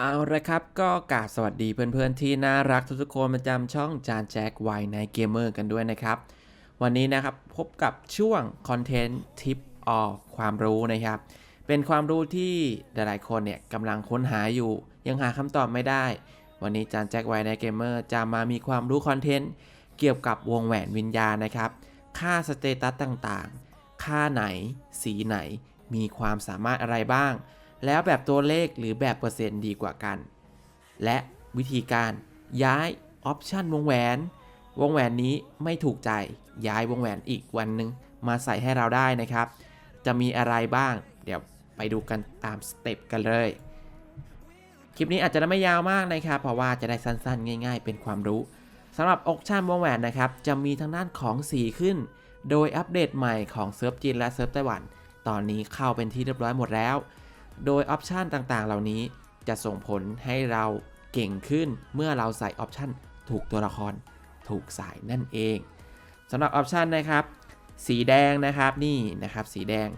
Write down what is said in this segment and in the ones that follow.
เอาละครับก็กราบสวัสดีเพื่อนๆที่น่ารักทุกๆคนประจำช่องจานแจ็คไวในเกมเมอร์กันด้วยนะครับ วันนี้นะครับพบกับช่วงคอนเทนต์ทิปออกความรู้นะครับ เป็นความรู้ที่หลายๆคนเนี่ยกำลังค้นหาอยู่ ยังหาคำตอบไม่ได้ วันนี้จานแจ็คไวในเกมเมอร์จะมามีความรู้คอนเทนต์เกี่ยวกับวงแหวนวิญญาณนะครับ ค่าสเตตัสต่างๆ ค่าไหน สีไหน มีความสามารถอะไรบ้าง แล้วแบบตัวเลขหรือแบบเปอร์เซ็นต์ดีกว่ากัน และวิธีการย้ายออปชันวงแหวน วงแหวนนี้ไม่ถูกใจย้ายวงแหวนอีกวันหนึ่งมาใส่ให้เราได้นะครับ จะมีอะไรบ้าง เดี๋ยวไปดูกันตามสเต็ปกันเลย คลิปนี้อาจจะไม่ยาวมากนะครับ เพราะว่าจะได้สั้นๆ ง่ายๆ เป็นความรู้สำหรับออปชันวงแหวนนะครับ จะมีทางด้านของสีขึ้น โดยอัปเดตใหม่ของเซิร์ฟจีนและเซิร์ฟไต้หวัน ตอนนี้เข้าเป็นที่เรียบร้อยหมดแล้ว โดยออปชันต่างๆ เหล่านี้จะส่งผลให้เราเก่งขึ้นเมื่อเราใส่ออปชันถูกตัวละครถูกสายนั่นเองสำหรับออปชันนะครับ สีแดงนะครับนี่นะครับ สีแดง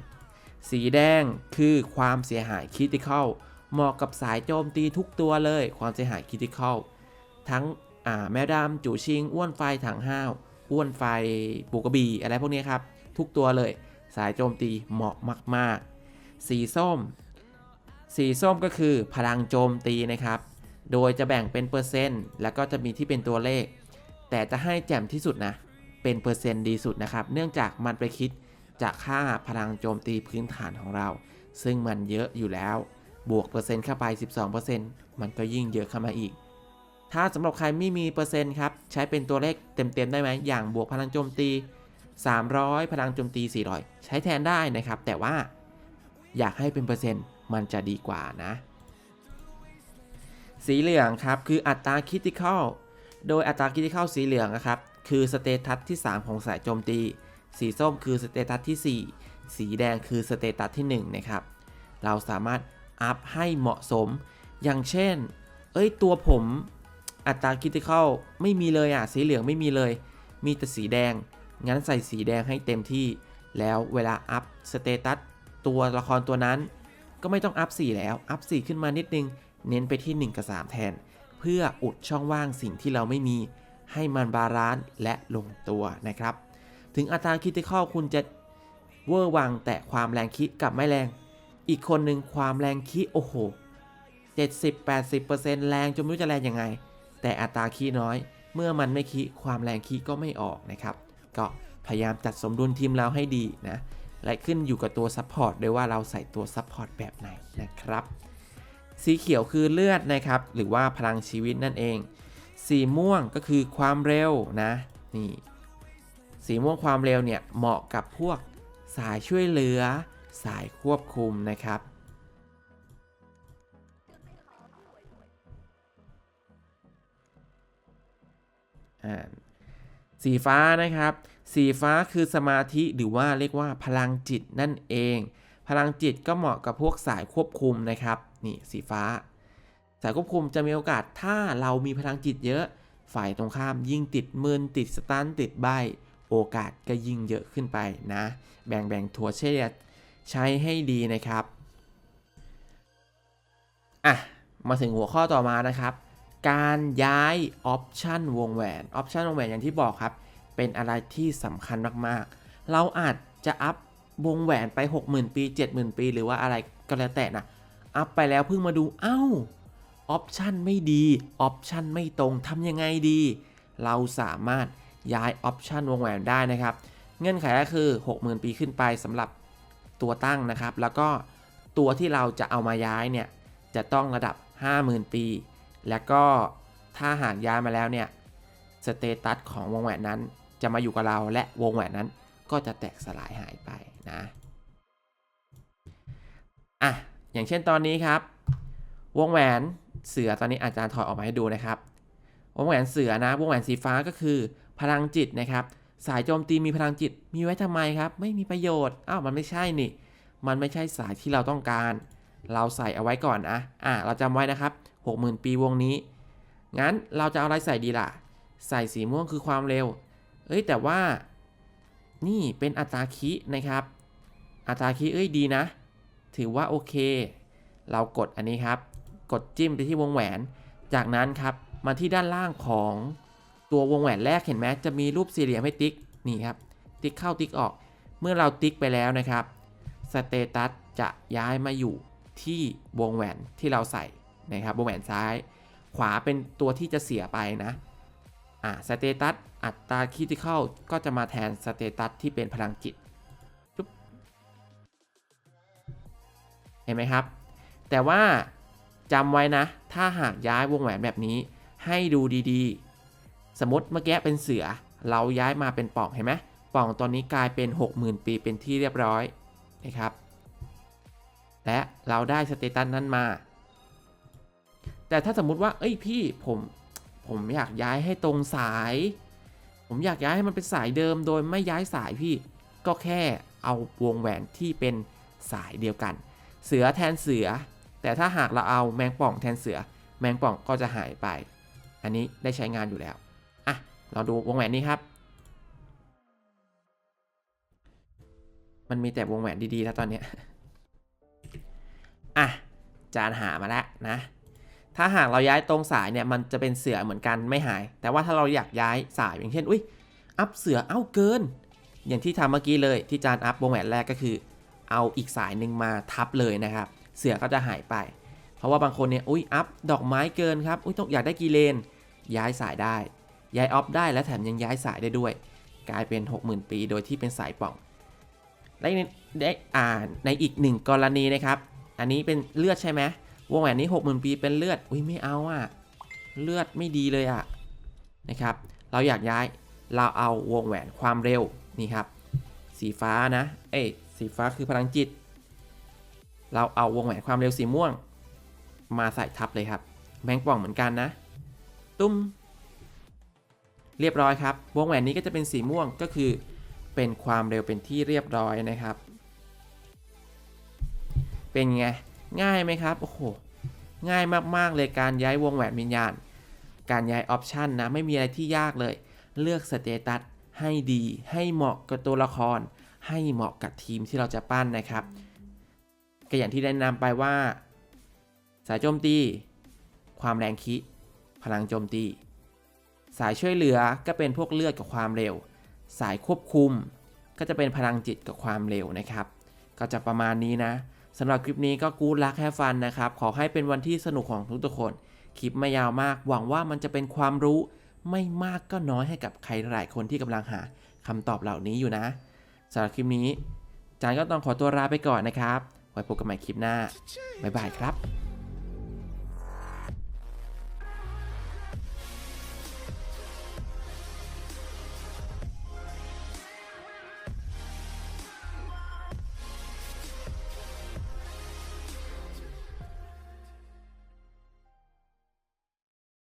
สีแดงคือความเสียหายค r ิติคอลเหมาะกับสายโจมตีทุกตัวเลย ความเสียหายค r ิติคอลทั้งแม่ดำจู่ชิง อ้วนไฟถังห้าว อ้วนไฟปูกระบี่อะไรพวกนี้ครับ ทุกตัวเลย สายโจมตีเหมาะมาก ๆ สีส้ม สีส้มก็คือพลังโจมตีนะครับ โดยจะแบ่งเป็นเปอร์เซ็นต์แล้วก็จะมีที่เป็นตัวเลข แต่จะให้แจ่มที่สุดนะ เป็นเปอร์เซ็นต์ดีสุดนะครับ เนื่องจากมันไปคิดจากค่าพลังโจมตีพื้นฐานของเรา ซึ่งมันเยอะอยู่แล้ว บวกเปอร์เซ็นต์เข้าไป 12%มันก็ยิ่งเยอะเข้ามาอีก ถ้าสำหรับใครไม่มีเปอร์เซ็นต์ครับ ใช้เป็นตัวเลขเต็มๆได้ไหม อย่างบวกพลังโจมตี 300 พลังโจมตี 400 ใช้แทนได้นะครับ แต่ว่าอยากให้เป็นเปอร์เซ็นต์ มันจะดีกว่านะ สีเหลืองครับคืออัตราคิติคอลโดยอัตราคิติคอลสีเหลืองนะครับคือสเตตัสที่ 3 ของสายโจมตี สีส้มคือสเตตัสที่ 4 สีแดงคือสเตตัสที่ 1 นะครับ เราสามารถอัพให้เหมาะสม อย่างเช่น เอ้ยตัวผมอัตราคิติคอลไม่มีเลยอะ สีเหลืองไม่มีเลย มีแต่สีแดง งั้นใส่สีแดงให้เต็มที่ แล้วเวลาอัพสเตตัสตัวละครตัวนั้น ก็ไม่ต้องอัพ4แล้ว อัพ4ขึ้นมานิดนึง เน้นไปที่ 1 กับ 3 แทน เพื่ออุดช่องว่างสิ่งที่เราไม่มี ให้มันบาลานซ์และลงตัวนะครับ ถึงอัตราคิติคอลคุณจะเวอร์วังแต่ความแรงคิกับไม่แรง อีกคนหนึ่งความแรงคิโอ้โห 70-80%แรงจนไม่รู้จะแรงยังไง แต่อัตราคีน้อย เมื่อมันไม่คีความแรงคีก็ไม่ออกนะครับ ก็พยายามจัดสมดุลทีมเราให้ดีนะ และขึ้นอยู่กับตัวซัพพอร์ตด้วยว่าเราใส่ตัวซัพพอร์ตแบบไหนนะครับ สีเขียวคือเลือดนะครับ หรือว่าพลังชีวิตนั่นเอง สีม่วงก็คือความเร็วนะ นี่ สีม่วงความเร็วเนี่ยเหมาะกับพวกสายช่วยเหลือ สายควบคุมนะครับอ่า สีฟ้านะครับ สีฟ้าคือสมาธิหรือว่าเรียกว่าพลังจิตนั่นเอง พลังจิตก็เหมาะกับพวกสายควบคุมนะครับนี่สีฟ้า สายควบคุมจะมีโอกาสถ้าเรามีพลังจิตเยอะ ฝ่ายตรงข้ามยิ่งติดมืนติดสตันติดใบ โอกาสก็ยิ่งเยอะขึ้นไปนะ แบ่งแบ่งถั่วเฉลี่ยใช้ให้ดีนะครับอะมาถึงหัวข้อต่อมานะครับ การย้ายออปชันวงแหวนออปชันวงแหวนอย่างที่บอกครับ เป็นอะไรที่สำคัญมากๆ เราอาจจะอัพวงแหวนไป 60,000 ปี 70,000 ปี หรือว่าอะไรก็แล้วแต่นะอัพไปแล้วเพิ่งมาดูเอ้าออปชันไม่ดีออปชันไม่ตรงทำยังไงดี เราสามารถย้ายออปชันวงแหวนได้นะครับ เงื่อนไขก็คือ 60,000 ปีขึ้นไปสำหรับตัวตั้งนะครับ แล้วก็ตัวที่เราจะเอามาย้ายเนี่ย จะต้องระดับ 50,000 ปี แล้วก็ถ้าหากย้ายมาแล้วเนี่ยสเตตัสของวงแหวนนั้นจะมาอยู่กับเราและวงแหวนนั้นก็จะแตกสลายหายไปนะอะอย่างเช่นตอนนี้ครับ วงแหวนเสือตอนนี้อาจารย์ถอดออกมาให้ดูนะครับ วงแหวนเสือนะวงแหวนสีฟ้าก็คือ พลังจิตนะครับ สายโจมตีมีพลังจิตมีไว้ทำไมครับ ไม่มีประโยชน์อ้าวมันไม่ใช่นี่ มันไม่ใช่สายที่เราต้องการ เราใส่เอาไว้ก่อนนะอะเราจำไว้นะครับ 60,000 ปีวงนี้ งั้นเราจะเอาอะไรใส่ดีล่ะ ใส่สีม่วงคือความเร็ว เอ้ยแต่ว่า นี่เป็นอัตราคินะครับ อัตราคิเอ้ยดีนะ ถือว่าโอเค เรากดอันนี้ครับ กดจิ้มไปที่วงแหวน จากนั้นครับมาที่ด้านล่างของตัววงแหวนแรกเห็นไหมจะมีรูปสี่เหลี่ยมให้ติ๊กนี่ครับ ติ๊กเข้าติ๊กออก เมื่อเราติ๊กไปแล้วนะครับสเตตัสจะย้ายมาอยู่ที่วงแหวนที่เราใส่ นะครับวงแหวนซ้าย ขวาเป็นตัวที่จะเสียไปนะอ่าสเตตัสอัตราคิติเข้าก็จะมาแทนสเตตัสที่เป็นพลังจิตจุ๊บเห็นไหมครับ แต่ว่าจำไว้นะ ถ้าหากย้ายวงแหวนแบบนี้ ให้ดูดีๆ สมมติเมื่อกี้เป็นเสือ เราย้ายมาเป็นป่องเห็นไหมป่องตอนนี้กลายเป็น 60,000 ปีเป็นที่เรียบร้อยนะครับ และเราได้สเตตัสนั้นมา แต่ถ้าสมมุติว่า เอ้ยพี่ผมผมอยากย้ายให้ตรงสาย ผมอยากย้ายให้มันเป็นสายเดิมโดยไม่ย้ายสายพี่ ก็แค่เอาวงแหวนที่เป็นสายเดียวกัน เสือแทนเสือ แต่ถ้าหากเราเอาแมงป่องแทนเสือ แมงป่องก็จะหายไป อันนี้ได้ใช้งานอยู่แล้ว อะ เราดูวงแหวนนี้ครับ มันมีแต่วงแหวนดีๆแล้วตอนเนี้ย อะ จานหามาแล้วนะ ถ้าหากเราย้ายตรงสายเนี่ยมันจะเป็นเสือเหมือนกันไม่หาย แต่ว่าถ้าเราอยากย้ายสายอย่างเช่น อุ้ย อัพเสือเอ้าเกิน อย่างที่ทำเมื่อกี้เลยที่จานอัพวงแหวนแรกก็คือ เอาอีกสายหนึ่งมาทับเลยนะครับ เสือก็จะหายไป เพราะว่าบางคนเนี่ย อุ้ย อัพดอกไม้เกินครับ อุ้ยต้องอยากได้กี่เลน ย้ายสายได้ ย้ายออฟได้และแถมยังย้ายสายได้ด้วย กลายเป็น 60,000 ปีโดยที่เป็นสายป่องและในได้อ่าในอีกหนึ่งกรณีนะครับ อันนี้เป็นเลือดใช่ไหม วงแหวนนี้ 60,000 ปีเป็นเลือด อุ้ยไม่เอาอะเลือดไม่ดีเลยอะนะครับ เราอยากย้าย เราเอาวงแหวนความเร็วนี่ครับ สีฟ้านะ เอ้สีฟ้าคือพลังจิต เราเอาวงแหวนความเร็วสีม่วง มาใส่ทับเลยครับ แมงป่องเหมือนกันนะ ตุ้ม เรียบร้อยครับ วงแหวนนี้ก็จะเป็นสีม่วงก็คือเป็นความเร็วเป็นที่เรียบร้อยนะครับ เป็นไง ง่ายไหมครับ โอ้โห ง่ายมากๆเลยการย้ายวงแหวนวิญญาณ การย้ายออปชันนะไม่มีอะไรที่ยากเลย เลือกสเตตัสให้ดี ให้เหมาะกับตัวละคร ให้เหมาะกับทีมที่เราจะปั้นนะครับ ก็อย่างที่ได้นำไปว่า สายโจมตี ความแรงคิ พลังโจมตี สายช่วยเหลือก็เป็นพวกเลือดกับความเร็ว สายควบคุมก็จะเป็นพลังจิตกับความเร็วนะครับ ก็จะประมาณนี้นะ สำหรับคลิปนี้ก็กู๊ดลักแฮฟันนะครับ ขอให้เป็นวันที่สนุกของทุกๆคน คลิปไม่ยาวมาก หวังว่ามันจะเป็นความรู้ไม่มากก็น้อยให้กับใครหลายคนที่กำลังหาคำตอบเหล่านี้อยู่นะสำหรับคลิปนี้จานก็ต้องขอตัวลาไปก่อนนะครับ ไว้พบกันใหม่คลิปหน้า บ๊ายบายครับ